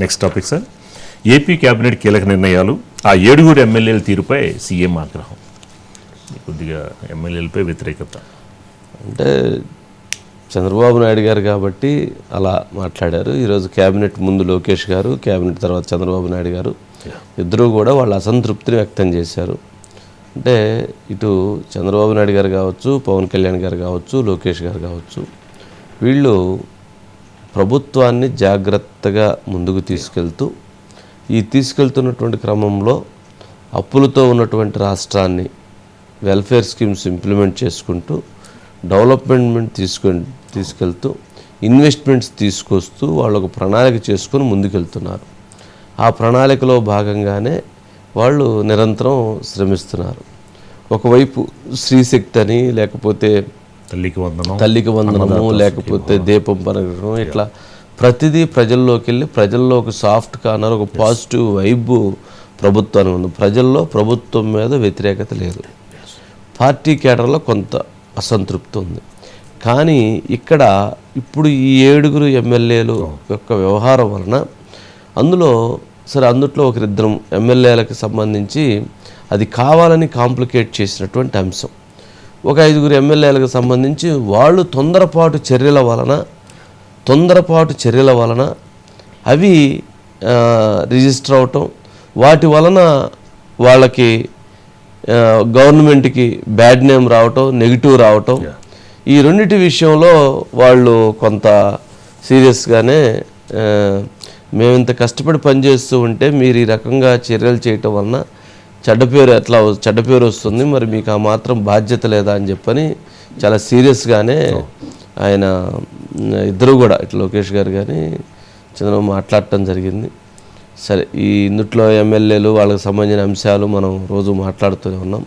Next topic sir AP cabinet కీలక నిర్ణయాలు. ఆ ఏడుగురు ఎమ్మెల్యేల తీరుపై సీఎం ఆగ్రహం. కొద్దిగా ఎమ్మెల్యేలపై వ్యతిరేకత. అంటే చంద్రబాబు నాయుడు గారు కాబట్టి అలా మాట్లాడారు. ఈరోజు కేబినెట్ ముందు లోకేష్ గారు కేబినెట్ తర్వాత చంద్రబాబు నాయుడు గారు. ఇద్దరూ కూడా వాళ్ళ అసంతృప్తిని వ్యక్తం చేశారు. అంటే ఇటు చంద్రబాబు నాయుడు గారు కావచ్చు పవన్ కళ్యాణ్ గారు కావచ్చు లోకేష్ గారు కావచ్చు వీళ్ళు ప్రభుత్వాన్ని జాగ్రత్తగా ముందుకు తీసుకెళ్తూ ఈ తీసుకెళ్తున్నటువంటి క్రమంలో అప్పులతో ఉన్నటువంటి రాష్ట్రాన్ని వెల్ఫేర్ స్కీమ్స్ ఇంప్లిమెంట్ చేసుకుంటూ డెవలప్మెంట్ తీసుకొని తీసుకెళ్తూ ఇన్వెస్ట్మెంట్స్ తీసుకొస్తూ వాళ్ళు ఒక ప్రణాళిక చేసుకొని ముందుకెళ్తున్నారు. ఆ ప్రణాళికలో భాగంగానే వాళ్ళు నిరంతరం శ్రమిస్తున్నారు. ఒకవైపు శ్రీశక్తి అని లేకపోతే తల్లికి వందనం తల్లికి వందనము లేకపోతే దీపం పనగడం ఇట్లా ప్రతిదీ ప్రజల్లోకి వెళ్ళి ప్రజల్లో ఒక సాఫ్ట్ కార్నర్ ఒక పాజిటివ్ వైబ్ ప్రభుత్వానికి ఉంది. ప్రజల్లో ప్రభుత్వం మీద వ్యతిరేకత లేదు. పార్టీ కేడర్లో కొంత అసంతృప్తి ఉంది. కానీ ఇక్కడ ఇప్పుడు ఈ ఏడుగురు ఎమ్మెల్యేలు యొక్క వ్యవహారం వలన అందులో సరే అందుట్లో ఒకరిద్దరు ఎమ్మెల్యేలకు సంబంధించి అది కావాలని కాంప్లికేట్ చేసినటువంటి అంశం. ఒక ఐదుగురు ఎమ్మెల్యేలకు సంబంధించి వాళ్ళు తొందరపాటు చర్యల వలన తొందరపాటు చర్యల వలన అవి రిజిస్టర్ అవటం వాటి వలన వాళ్ళకి గవర్నమెంట్కి బ్యాడ్ నేమ్ రావటం నెగిటివ్ రావటం ఈ రెండిటి విషయంలో వాళ్ళు కొంత సీరియస్గానే మేము ఇంత కష్టపడి పనిచేస్తూ ఉంటే మీరు ఈ రకంగా చర్యలు చేయటం వలన చెడ్డ పేరు ఎట్లా చెడ్డ పేరు వస్తుంది మరి మీకు ఆ మాత్రం బాధ్యత లేదా అని చెప్పని చాలా సీరియస్గానే ఆయన ఇద్దరు కూడా ఇటు లోకేష్ గారు కానీ చంద్రబాబు మాట్లాడటం జరిగింది. సరే ఈ ఇందుట్లో ఎమ్మెల్యేలు వాళ్ళకి సంబంధించిన అంశాలు మనం రోజు మాట్లాడుతూనే ఉన్నాం.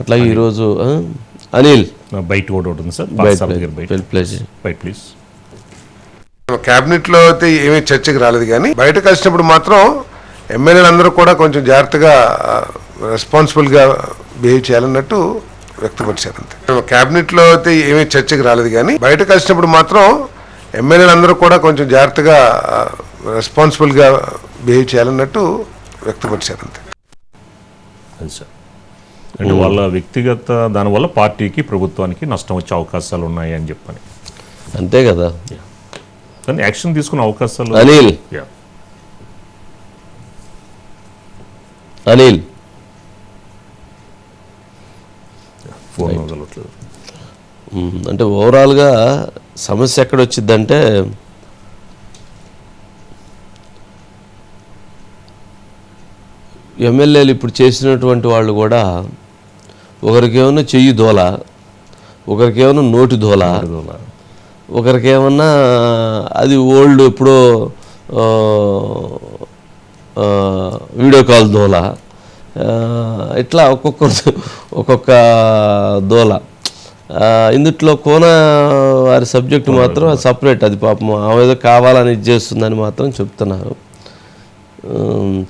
అట్లాగే ఈరోజు అనిల్. బయట కూడా ఉంటుంది సార్ బయట పార్థసారథి గారు బయట. ప్లేస్. బయట ప్లీజ్ కేబినెట్లో అయితే ఏమీ చర్చకి రాలేదు కానీ బయటకు వచ్చినప్పుడు మాత్రం ఎమ్మెల్యేలు అందరూ కూడా కొంచెం జాగ్రత్తగా రెస్పాన్సిబుల్గా బిహేవ్ చేయాలన్నట్టు వ్యక్తపరిచారు అంతే. కేబినెట్లో అయితే ఏమీ చర్చకి రాలేదు కానీ బయటకు వచ్చినప్పుడు మాత్రం ఎమ్మెల్యేలు అందరూ కూడా కొంచెం జాగ్రత్తగా రెస్పాన్సిబుల్గా బిహేవ్ చేయాలన్నట్టు వ్యక్తపరిచారు అంతే. అంటే వాళ్ళ వ్యక్తిగత దానివల్ల పార్టీకి ప్రభుత్వానికి నష్టం వచ్చే అవకాశాలు ఉన్నాయి అని చెప్పని. అంతే కదా. కానీ యాక్షన్ తీసుకునే అవకాశాలు అనిల్. అనిల్ ఫోన్ వదలట్లేదు. మ్మ్. అంటే ఓవరాల్గా సమస్య ఎక్కడ వచ్చిందంటే ఎమ్మెల్యేలు ఇప్పుడు చేసినటువంటి వాళ్ళు కూడా ఒకరికేమన్నా చెయ్యి దోల ఒకరికేమన్నా నోటి దోల ఒకరికేమన్నా అది ఓల్డ్ ఎప్పుడో వీడియో కాల్ దోల. ఇట్లా ఒక్కొక్క ఒక్కొక్క దోల. ఇందుట్లో కోన వారి సబ్జెక్టు మాత్రం సపరేట్ అది పాపం. ఆమె ఏదో కావాలని ఇది చేస్తుందని మాత్రం చెప్తున్నారు.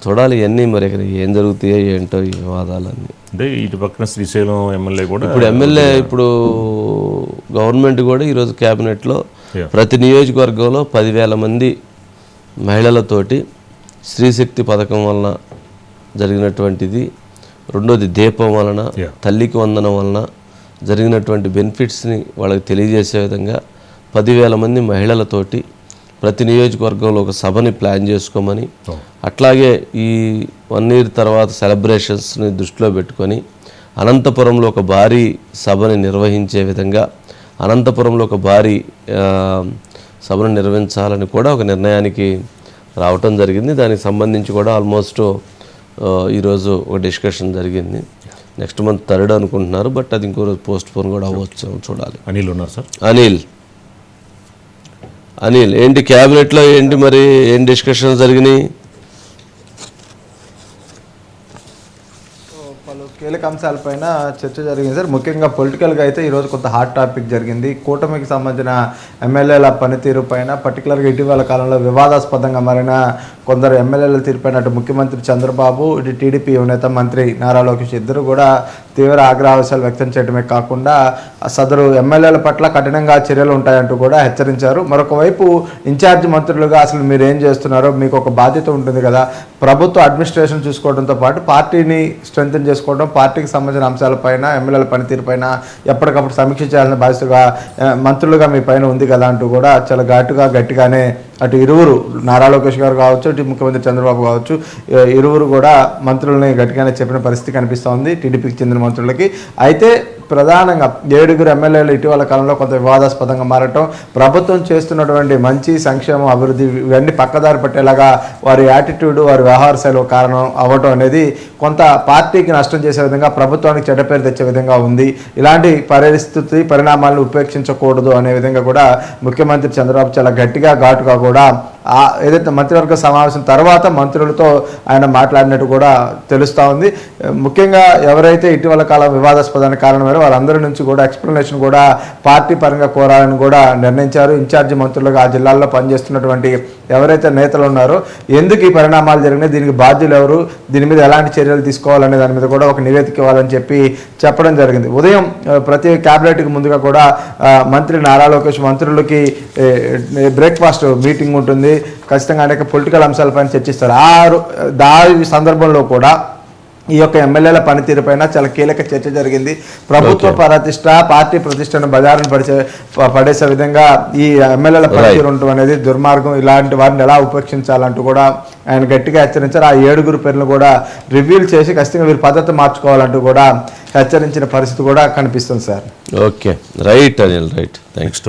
చూడాలి ఇవన్నీ మరి ఇక్కడ ఏం జరుగుతాయో ఏంటో ఈ వివాదాలన్నీ. అంటే ఇటు పక్కన శ్రీశైలం ఎమ్మెల్యే కూడా ఇప్పుడు ఎమ్మెల్యే ఇప్పుడు గవర్నమెంట్ కూడా ఈరోజు క్యాబినెట్లో. ప్రతి నియోజకవర్గంలో పదివేల మంది మహిళలతోటి స్త్రీశక్తి పథకం వలన జరిగినటువంటిది రెండోది దీపం వలన. తల్లికి వందనం వలన జరిగినటువంటి బెనిఫిట్స్ని వాళ్ళకి తెలియజేసే విధంగా పదివేల మంది మహిళలతోటి ప్రతి నియోజకవర్గంలో ఒక సభని ప్లాన్ చేసుకోమని Oh. అట్లాగే ఈ వన్ ఇయర్ తర్వాత సెలబ్రేషన్స్ని దృష్టిలో పెట్టుకొని అనంతపురంలో ఒక భారీ సభని నిర్వహించే విధంగా అనంతపురంలో ఒక భారీ సభను నిర్వహించాలని కూడా ఒక నిర్ణయానికి రావటం జరిగింది. దానికి సంబంధించి కూడా ఆల్మోస్ట్ ఈరోజు ఒక డిస్కషన్ జరిగింది. నెక్స్ట్ మంత్ థర్డ్ అనుకుంటున్నారు బట్ అది ఇంకో రోజు పోస్ట్ పోన్ కూడా అవ్వచ్చు చూడాలి. అనిల్ ఉన్నారు సార్. అనిల్. అనిల్ ఏంటి క్యాబినెట్లో ఏంటి మరి ఏం డిస్కషన్ జరిగినాయి? కీలక అంశాలపైన చర్చ జరిగింది సార్. ముఖ్యంగా పొలిటికల్గా అయితే ఈరోజు కొంత హాట్ టాపిక్ జరిగింది. కూటమికి సంబంధించిన ఎమ్మెల్యేల పనితీరు పైన పర్టికులర్గా ఇటీవల కాలంలో వివాదాస్పదంగా మారిన కొందరు ఎమ్మెల్యేల తీరుపైన ముఖ్యమంత్రి చంద్రబాబు ఇటు టీడీపీ యువనేత మంత్రి నారా లోకేష్ ఇద్దరు కూడా తీవ్ర ఆగ్రహావేశాలు వ్యక్తం చేయడమే కాకుండా సదరు ఎమ్మెల్యేల పట్ల కఠినంగా చర్యలు ఉంటాయంటూ కూడా హెచ్చరించారు. మరొక వైపు ఇన్ఛార్జ్ మంత్రులుగా అసలు మీరు ఏం చేస్తున్నారో మీకు ఒక బాధ్యత ఉంటుంది కదా. ప్రభుత్వ అడ్మినిస్ట్రేషన్ చూసుకోవడంతో పాటు పార్టీని స్ట్రెంగ్తన్ చేసుకోవడం పార్టీకి సంబంధించిన అంశాలపైన ఎమ్మెల్యేల పనితీరుపైన ఎప్పటికప్పుడు సమీక్ష చేయాలని బాధ్యతగా మంత్రులుగా మీ పైన ఉంది కదా అంటూ కూడా చాలా ఘాటుగా గట్టిగానే అటు ఇరువురు నారా లోకేష్ గారు కావచ్చు ఇటు ముఖ్యమంత్రి చంద్రబాబు కావచ్చు ఇరువురు కూడా మంత్రులని గట్టిగానే చెప్పిన పరిస్థితి కనిపిస్తోంది టీడీపీకి చెందిన మంత్రులకి. అయితే ప్రధానంగా ఏడుగురు ఎమ్మెల్యేలు ఇటీవల కాలంలో కొంత వివాదాస్పదంగా మారటం ప్రభుత్వం చేస్తున్నటువంటి మంచి సంక్షేమం అభివృద్ధి ఇవన్నీ పక్కదారి పట్టేలాగా వారి యాటిట్యూడ్ వారి వ్యవహార శైలి కారణం అవ్వటం అనేది కొంత పార్టీకి నష్టం చేసే విధంగా ప్రభుత్వానికి చెడ్డ పేరు తెచ్చే విధంగా ఉంది. ఇలాంటి పరిస్థితి పరిణామాలను ఉపేక్షించకూడదు అనే విధంగా కూడా ముఖ్యమంత్రి చంద్రబాబు చాలా గట్టిగా ఘాటుగా కూడా ఏదైతే మంత్రివర్గ సమావేశం తర్వాత మంత్రులతో ఆయన మాట్లాడినట్టు కూడా తెలుస్తూ ఉంది. ముఖ్యంగా ఎవరైతే ఇటీవల కాలం వివాదాస్పదానికి కారణమైన వాళ్ళందరి నుంచి కూడా ఎక్స్ప్లెనేషన్ కూడా పార్టీ పరంగా కోరాలని కూడా నిర్ణయించారు. ఇన్ఛార్జి మంత్రులుగా ఆ జిల్లాల్లో పనిచేస్తున్నటువంటి ఎవరైతే నేతలు ఉన్నారో ఎందుకు ఈ పరిణామాలు జరిగినాయి దీనికి బాధ్యులు ఎవరు దీని మీద ఎలాంటి చర్యలు తీసుకోవాలనే దాని మీద కూడా ఒక నివేదిక ఇవ్వాలని చెప్పి చెప్పడం జరిగింది. ఉదయం ప్రతి క్యాబినెట్కి ముందుగా కూడా మంత్రి నారా లోకేష్ మంత్రులకి బ్రేక్ఫాస్ట్ మీటింగ్ ఉంటుంది. ఖచ్చితంగా అనేక పొలిటికల్ అంశాలపైన చర్చిస్తారు. ఆ రో- సందర్భంలో కూడా ఈ యొక్క ఎమ్మెల్యేల పనితీరుపైన చాలా కీలక చర్చ జరిగింది. ప్రభుత్వ ప్రతిష్ట పార్టీ ప్రతిష్టను బజారును పడిచే పడేసే విధంగా ఈ ఎమ్మెల్యేల పనితీరు ఉండటం అనేది దుర్మార్గం. ఇలాంటి వారిని ఎలా ఉపేక్షించాలంటూ కూడా ఆయన గట్టిగా హెచ్చరించారు. ఆ ఏడుగురు పేర్లను కూడా రివీల్ చేసి ఖచ్చితంగా వీరి పద్ధతి మార్చుకోవాలంటూ కూడా హెచ్చరించిన పరిస్థితి కూడా కనిపిస్తుంది sir. Okay. Right Anil right. Thanks